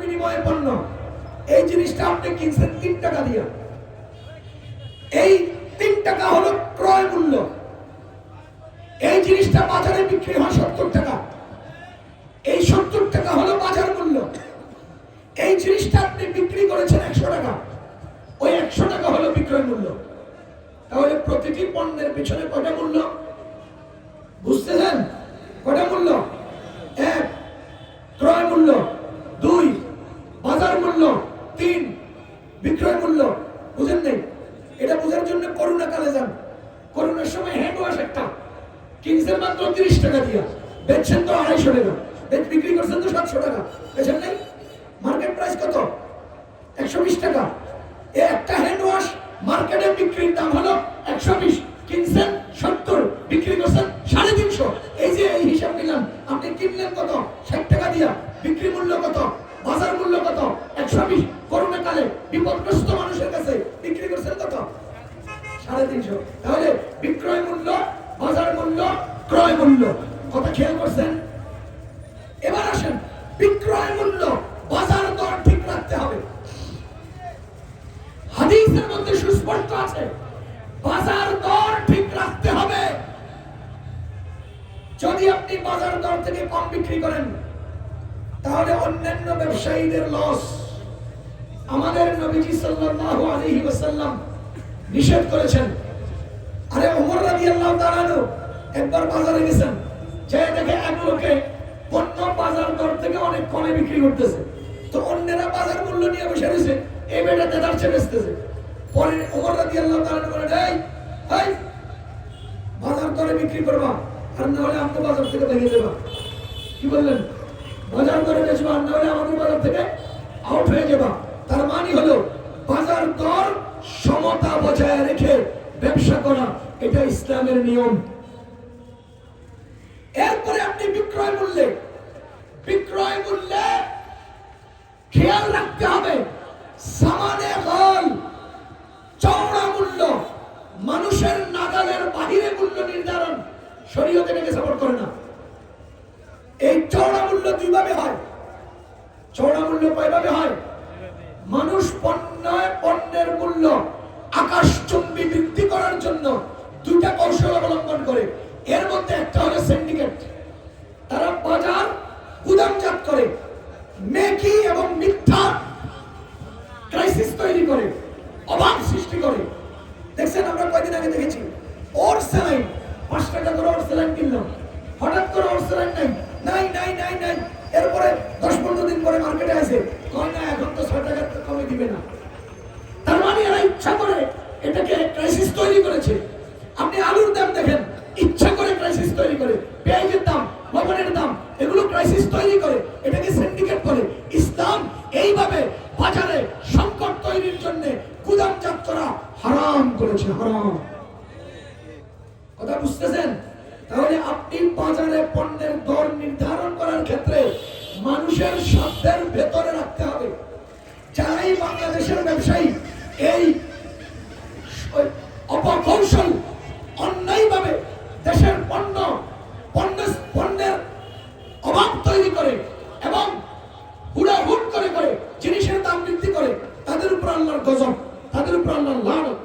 বিনিময়ে পণ্য এই জিনিসটা আপনি কিনছেন তিন টাকা দিয়া। এই তিন টাকা হলো ক্রয় মূল্য। এই জিনিসটা বাজারে বিক্রি হয় সত্তর টাকা। এই সত্তর টাকা হলো বাজার মূল্য। এই জিনিসটা আপনি বিক্রি করেছেন একশো টাকা। ওই একশো টাকা হলো বিক্রয় মূল্য। তাহলে প্রতিটি পণ্যের পিছনে কয়টা মূল্য? বুঝতেছেন কয়টা মূল্য এক ক্রয় মূল্য দুই বাজার মূল্য তিন বিক্রয় মূল্য বুঝেন নেই এটা বোঝার জন্য করোনা কালে যান করোনার সময় হ্যান্ড ওয়াশ একটা কিনছেন মাত্র তিরিশ টাকা দিয়া। বেচছেন তো আড়াইশো টাকা। বিক্রি করছেন তো সাতশো টাকা। বেচেন নাই? মার্কেট প্রাইস কত? একশো বিশ টাকা। এ একটা হ্যান্ড ওয়াশ মার্কেটে বিক্রির দাম হলো একশো বিশ। কিনছেন সত্তর, বিক্রি করছেন সাড়ে তিনশো। এই যে এই হিসাব নিলাম, আপনি কিনলেন কত? ষাট টাকা দিয়া। বিক্রি মূল্য কত? বাজার মূল্য কত? একশো বিশ। করোনা কালে বিপদগ্রস্ত মানুষের কাছে বিক্রি করছেন কত? সাড়ে তিনশো তাহলে বিক্রয় মূল্য বাজার মূল্য ক্রয় মূল্য কথা খেয়াল করছেন এবার আসেন বিক্রয় মূল্য বাজার দর ঠিক রাখতে হবে হাদিসের মধ্যে আছে। বাজার দর ঠিক রাখতে হবে। যদি আপনি বাজার দর থেকে কম বিক্রি করেন, তাহলে অন্যান্য ব্যবসায়ীদের লস আমাদের নবীজি সাল্লাল্লাহু আলাইহি ওয়াসাল্লাম নিষেধ করেছেন। আরে ওমর রাদিয়াল্লাহু তাআলা একবার বাজারে গেছেন, যে দেখে এক লোকে পণ্য বাজার দর থেকে অনেক কমে বিক্রি করতেছে। তো অন্যেরা বাজার মূল্য নিয়ে বসে রয়েছে, এই বেটা তেদার চেয়ে বেচতেছে। পরে ওমর রাদিয়াল্লাহু তাআলা আনহু বলেন এই এই, বাজার দরে বিক্রি করবা, আর না হলে আমাদের বাজার থেকে ভেঙে দেবা। কি বললেন? বাজার দরে বেচবা, আর না হলে আমাদের বাজার থেকে আউট হয়ে যাবা। তার মানে হলো, বাজার দর সমতা বজায় রেখে ব্যবসা করা, এটা ইসলামের নিয়ম। এরপরে আপনি বিক্রয় মূল্যে বিক্রয় মূল্যে খেয়াল রাখতে হবে, সামানে হল চওড়া মূল্য মানুষের নাগালের বাহিরে মূল্য নির্ধারণ শরীয়তে এটাকে সাপোর্ট করে না। এই চওড়া মূল্য দুইভাবে হয়? চওড়া মূল্য কয়ভাবে হয়? মানুষ পণ্য পণ্যের মূল্য আকাশচুম্বী বৃদ্ধি করার জন্য দুটা কৌশল অবলম্বন করে। এর মধ্যে একটা হলো সিন্ডিকেট তারা বাজার গুদামজাত করে মেকি এবং মিথ্যা ক্রাইসিস তৈরি করে অভাব সৃষ্টি করে দেখছেন আমরা কয়দিন আগে দেখেছি ওর স্যালাইন পাঁচ টাকা করে ওর স্যালাইন কিনলাম হঠাৎ করে ওর স্যালাইন নাই নাই নাই নাই নাই এরপরে দশ পনেরো পরে মার্কেটে না এখন তো ছয় টাকা কমে দিবে না। তার মানে এরা ইচ্ছা করে এটাকে ক্রাইসিস তৈরি করেছে। আপনি আলুর দাম দেখেন, ইচ্ছা করে ক্রাইসিস তৈরি করে। পেঁয়াজের দাম, লবণের দাম, এগুলো ক্রাইসিস তৈরি করে, এটাকে সিন্ডিকেট করে। ইসলাম এইভাবে বাজারে সংকট তৈরির জন্য গুদামজাত করা হারাম করেছে, হারাম। কথা বুঝতেছেন? তাহলে আপনি বাজারে পণ্যের দর নির্ধারণ মানুষের শব্দের ভেতরে রাখতে হবে। যারাই বাংলাদেশের ব্যবসায়ী এই অপকৌশল অন্যায়ভাবে দেশের পণ্য পণ্য পণ্যের অভাব তৈরি করে এবং হুড়াহুট করে করে জিনিসের দাম বৃদ্ধি করে তাদের উপর আল্লাহর গজব তাদের উপর আল্লাহর লানত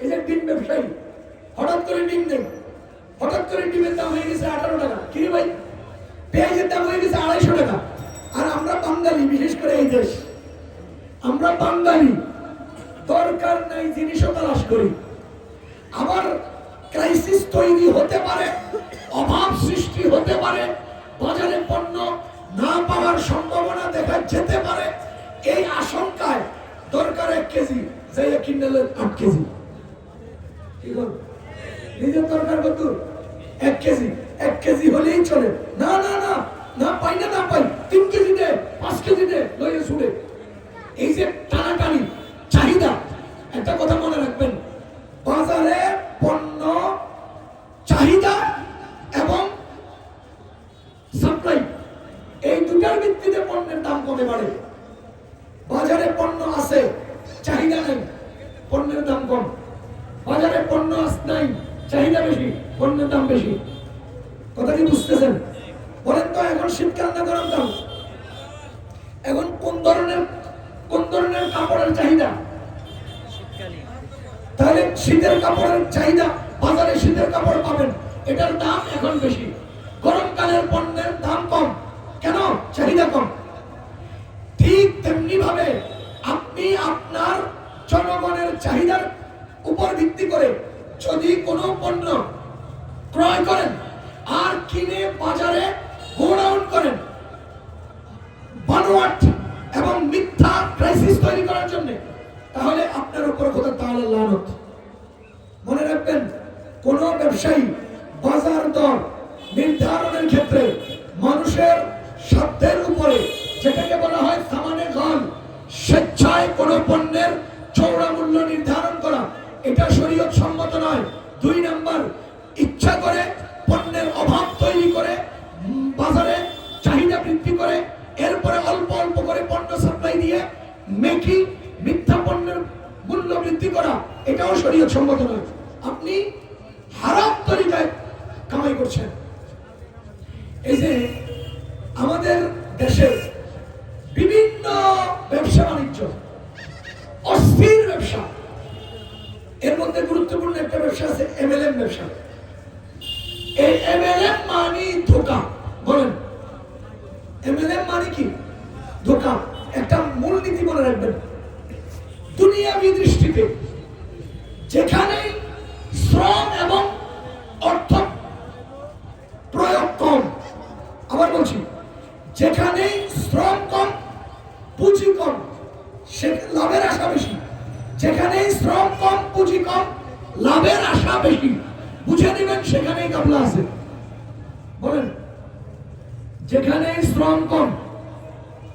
এই যে ডিম ব্যবসায়ী হঠাৎ করে ডিম নেই হঠাৎ করে ডিমের দাম হয়ে গেছে আঠারো টাকা কিরে ভাই পেঁয়াজের দাম হয়ে গেছে আড়াইশো টাকা আর আমরা বাঙালি, বিশেষ করে এই দেশ। আমরা বাঙালি, দরকার নাই জিনিসও তালাশ করি। আবার ক্রাইসিস তৈরি হতে পারে, অভাব সৃষ্টি হতে পারে, বাজারে পণ্য না পাওয়ার সম্ভাবনা দেখা যেতে পারে। এই আশঙ্কায় দরকার এক কেজি যাই কিনলেন আট কেজি। নিজের দরকার কত? এক কেজি। এক কেজি হলেই চলে। না না না না পাই না না পাই। তিন কেজি দে। দে লইয়ে ছুড়ে এই যে টানাটানি, চাহিদা, একটা কথা মনে রাখবেন, বাজারে পণ্য, চাহিদা এবং সাপ্লাই এই দুটার ভিত্তিতে পণ্যের দাম কমে বাড়ে বাজারে পণ্য আছে চাহিদা নেই পণ্যের দাম কম বাজারে পণ্য আস- নাই চাহিদা বেশি পণ্যের দাম বেশি কথা কি বুঝতেছেন বলেন তো এখন শীতকাল না গরমকাল শীতের কাপড়ের চাহিদা, বাজারে শীতের কাপড় পাবেন। এটার দাম এখন বেশি। গরমকালের পণ্যের দাম কম। কেন? চাহিদা কম। ঠিক তেমনি ভাবে আপনি আপনার জনগণের চাহিদার উপর ভিত্তি করে যদি কোনো পণ্য ক্রয় করেন আর কিনে বাজারে গোডাউন করেন, বানোয়াট এবং মিথ্যা ক্রাইসিস তৈরি করার জন্য, তাহলে আপনার উপর খোদা তাহলে লানত। মনে রাখবেন, কোন ব্যবসায়ী বাজার দর নির্ধারণের ক্ষেত্রে মানুষের সাধ্যের উপরে যেটাকে বলা হয় সামানে গল, স্বেচ্ছায় কোনো পণ্যের চৌড়া মূল্য নির্ধারণ করা, এটা শরীয়ত সম্মত নয়। দুই নাম্বার, ইচ্ছা করে পণ্যের অভাব তৈরি করে বাজারে চাহিদা বৃদ্ধি করে, এরপরে অল্প অল্প করে পণ্য সাপ্লাই দিয়ে মেকি মিথ্যা পণ্যের মূল্য বৃদ্ধি করা, এটাও শরীয়ত সম্মত নয়। এর মধ্যে গুরুত্বপূর্ণ একটা ব্যবসা আছে এমএলএম ব্যবসা।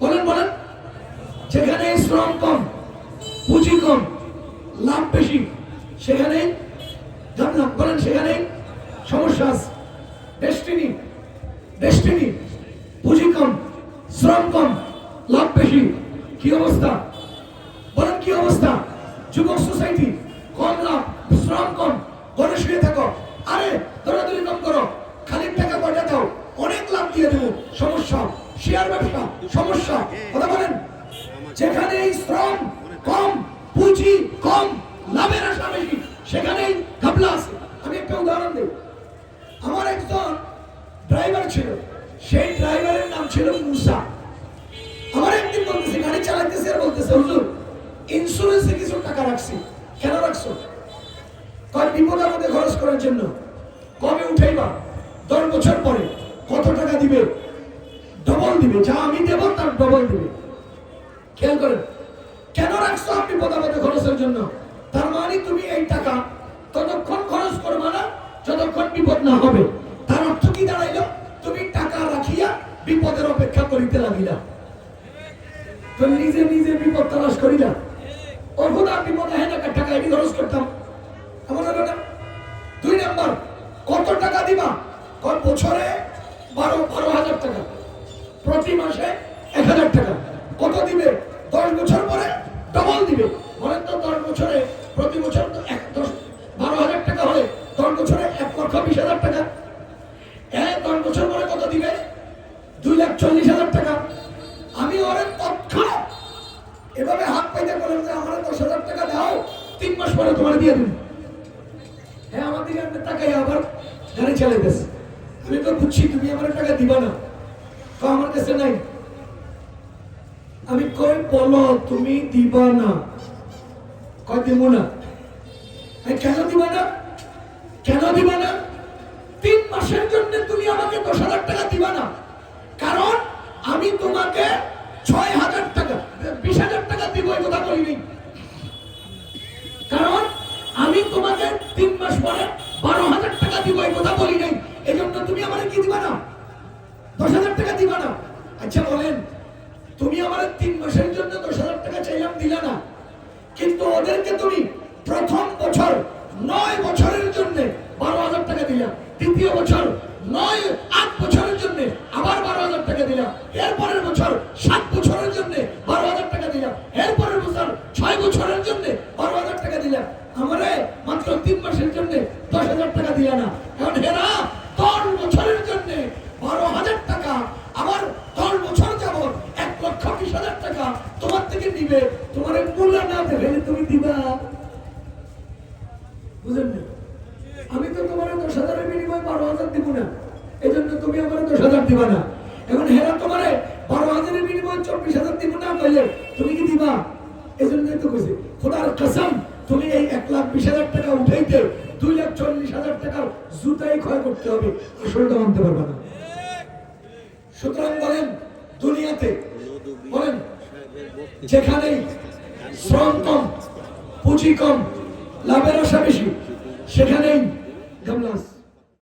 বলেন বলেন। যেখানে শ্রম কম, পুঁজি কম, লাভ বেশি, সেখানে বলেন, সেখানে সমস্যা আছে। ডেস্টিনি ডেস্টিনি পুঁজি কম, শ্রম কম, লাভ বেশি, কি অবস্থা? বলেন, কি অবস্থা? যুবক সোসাইটি কম লাভ, শ্রম কম ঘরে শুয়ে থাকো। আরে দৌড়াদৌড়ি কম করো খালি টাকা কয়টা দাও অনেক লাভ দিয়ে দেবো সমস্যা শেয়ার ব্যবসা সমস্যা, কথা বলেন। যেখানে এই শ্রম কম, পুঁজি কম, লাভের আশা বেশি, সেখানেই ঘাবলা আছে। আমি একটা উদাহরণ দেব আমার একজন ড্রাইভার ছিল, সেই ড্রাইভারের নাম ছিল মুসা। আমার একদিন বলতেছে, গাড়ি চালাইতেছে? আর বলতেছে, হুজুর ইন্স্যুরেন্সে কিছু টাকা রাখছি। কেন রাখছো? কয়, বিপদ আমাদের খরচ করার জন্য। কবে উঠাইবা দশ বছর পরে কত টাকা দিবে ডবল তার ডবল দিবে। খেয়াল করেন, কেন রাখছো আপনি খরচের জন্য? তার মানে তুমি এই টাকা ততক্ষণ খরচ না, যতক্ষণ বিপদ না হবে। তার অর্থ কি দাঁড়াইলো? তুমি টাকা রাখিয়া বিপদের অপেক্ষা করিতে লাগিলা। নিজে নিজে বিপদ তালাশ করিলা। খোদা বিপদ হয় না টাকা এটি খরচ করতাম। দুই নাম্বার, কত টাকা দিবা? কত বছরে টাকা দশ বছর পরে কত দিবে? দুই লাখ চল্লিশ হাজার টাকা। আমি ওরে তৎক্ষণাৎ এভাবে হাত পাইতে যে, আমার দশ হাজার টাকা দাও, তিন মাস পরে তোমার দিয়ে হ্যাঁ আমার দিকে টাকাই আবার গাড়ি আমি তো বুঝছি, তুমি আমার টাকা দিবা না। তো আমার কাছে নাই। আমি কই, বলো, তুমি দিবা না। কয় দিব না। কেন দিবা না? কেন দিবা না? তিন মাসের জন্য তুমি আমাকে দশ হাজার টাকা দিবা না। কারণ আমি তোমাকে ছয় হাজার টাকা, বিশ হাজার টাকা দিব, এই কথা বলিনি কারণ আমি তোমাকে তিন মাস পরে বারো হাজার টাকা দিব, এই কথা বলি নাই এই জন্য তুমি আমার কি দিবা না? দশ হাজার টাকা দিবা না। আচ্ছা বলেন, তুমি আমার তিন মাসের জন্য দশ হাজার টাকা চাইলাম, দিলা না। কিন্তু ওদেরকে তুমি প্রথম বছর নয় বছরের জন্য বারো হাজার টাকা দিলা দ্বিতীয় বছর, নয়, আট বছরের জন্য আবার বারো হাজার টাকা দিলাম। এরপরের বছর সাত বছরের জন্য বারো হাজার টাকা দিলাম। এরপরের বছর ছয় বছরের জন্য বারো হাজার টাকা দিলাম। আমারে মাত্র তিন মাসের জন্য দশ হাজার টাকা দিলা না। এখন হেরা দশ বছরের জন্য বারো হাজার টাকা, আবার দশ বছর যাব এক লক্ষ বিশ হাজার টাকা তোমার থেকে নিবে। তোমার মূল্য না দেবে তুমি দিবা। বুঝেন না আমি তো তোমার দশ হাজারের বিনিময়ে বারো হাজার দিব না। এই জন্য তুমি দশ হাজার দিবা না। এখন হেরা তোমারে বারো হাজারের বিনিময়ে চব্বিশ হাজার দিব না কইলে তুমি কি দিবা? এই জন্য তো কইছি, খোদার কসম, তুমি এই এক লাখ বিশ হাজার টাকা উঠাইতে দুই লাখ চল্লিশ হাজার টাকার জুতাই ক্ষয় করতে হবে। আসলটা মানতে না। সুতরাং বলেন, দুনিয়াতে, বলেন যেখানেই শ্রম কম, পুঁজি কম, লাভের আশা বেশি, সেখানেই গামলাস